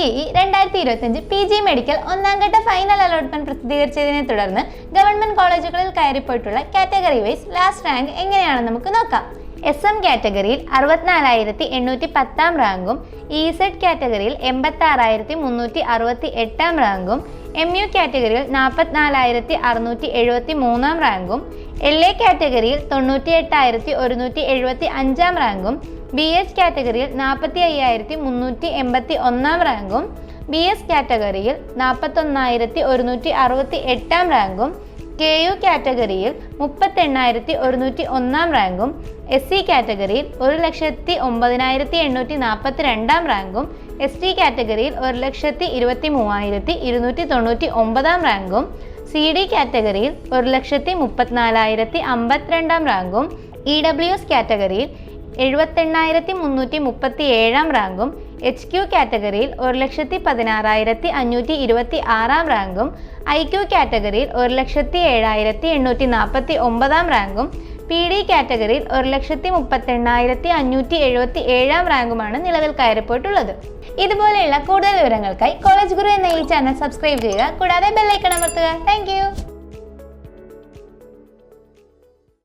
CEE രണ്ടായിരത്തി ഇരുപത്തിയഞ്ച് P G medical ഒന്നാം ഘട്ട ഫൈനൽ അലോട്ട്മെന്റ് പ്രസിദ്ധീകരിച്ചതിനെ തുടർന്ന് ഗവൺമെന്റ് കോളേജുകളിൽ കയറിപ്പോയിട്ടുള്ള കാറ്റഗറി വൈസ് ലാസ്റ്റ് റാങ്ക് എങ്ങനെയാണെന്ന് നമുക്ക് നോക്കാം. എസ് എം കാറ്റഗറിയിൽ അറുപത്തിനാലായിരത്തി എണ്ണൂറ്റി പത്താം റാങ്കും ഇ സെഡ് കാറ്റഗറിയിൽ എൺപത്തി ആറായിരത്തി മുന്നൂറ്റി അറുപത്തി എട്ടാം റാങ്കും എം യു കാറ്റഗറിയിൽ നാൽപ്പത്തിനാലായിരത്തി അറുന്നൂറ്റി എഴുപത്തി മൂന്നാം റാങ്കും എൽ എ കാറ്റഗറിയിൽ തൊണ്ണൂറ്റി എട്ടായിരത്തി ഒരുന്നൂറ്റി എഴുപത്തി അഞ്ചാം റാങ്കും ബി എസ് കാറ്റഗറിയിൽ നാൽപ്പത്തി അയ്യായിരത്തി മുന്നൂറ്റി എൺപത്തി ഒന്നാം റാങ്കും ബി എസ് കാറ്റഗറിയിൽ നാൽപ്പത്തൊന്നായിരത്തി ഒരുന്നൂറ്റി അറുപത്തി എട്ടാം റാങ്കും കെ യു കാറ്റഗറിയിൽ മുപ്പത്തെണ്ണായിരത്തി ഒരുന്നൂറ്റി ഒന്നാം റാങ്കും എസ് സി കാറ്റഗറിയിൽ ഒരു ലക്ഷത്തി ഒമ്പതിനായിരത്തി എണ്ണൂറ്റി നാൽപ്പത്തി രണ്ടാം റാങ്കും എസ് ടി കാറ്റഗറിയിൽ ഒരു ലക്ഷത്തി ഇരുപത്തി മൂവായിരത്തി ഇരുന്നൂറ്റി തൊണ്ണൂറ്റി ഒമ്പതാം റാങ്കും സി ഡി കാറ്റഗറിയിൽ ഒരു ലക്ഷത്തി മുപ്പത്തിനാലായിരത്തി അമ്പത്തിരണ്ടാം റാങ്കും ഇ ഡബ്ല്യു എസ് കാറ്റഗറിയിൽ എഴുപത്തെണ്ണായിരത്തി മുന്നൂറ്റി മുപ്പത്തി ഏഴാം റാങ്കും എച്ച് ക്യു കാറ്റഗറിയിൽ ഒരു ലക്ഷത്തി പതിനാറായിരത്തി അഞ്ഞൂറ്റി ഇരുപത്തി ആറാം റാങ്കും ഐ ക്യു കാറ്റഗറിയിൽ ഒരു ലക്ഷത്തി ഏഴായിരത്തി എണ്ണൂറ്റി നാൽപ്പത്തി ഒമ്പതാം റാങ്കും പി ഡി കാറ്റഗറിയിൽ ഒരു ലക്ഷത്തി മുപ്പത്തെണ്ണായിരത്തി അഞ്ഞൂറ്റി എഴുപത്തി ഏഴാം റാങ്കുമാണ് നിലവിൽ കയറിപ്പോയിട്ടുള്ളത്. ഇതുപോലെയുള്ള കൂടുതൽ വിവരങ്ങൾക്കായി കോളേജ് ഗുരു എന്ന ഈ ചാനൽ സബ്സ്ക്രൈബ് ചെയ്യുക. കൂടാതെ ബെല്ലൈക്കൺ അമർത്തുക. താങ്ക്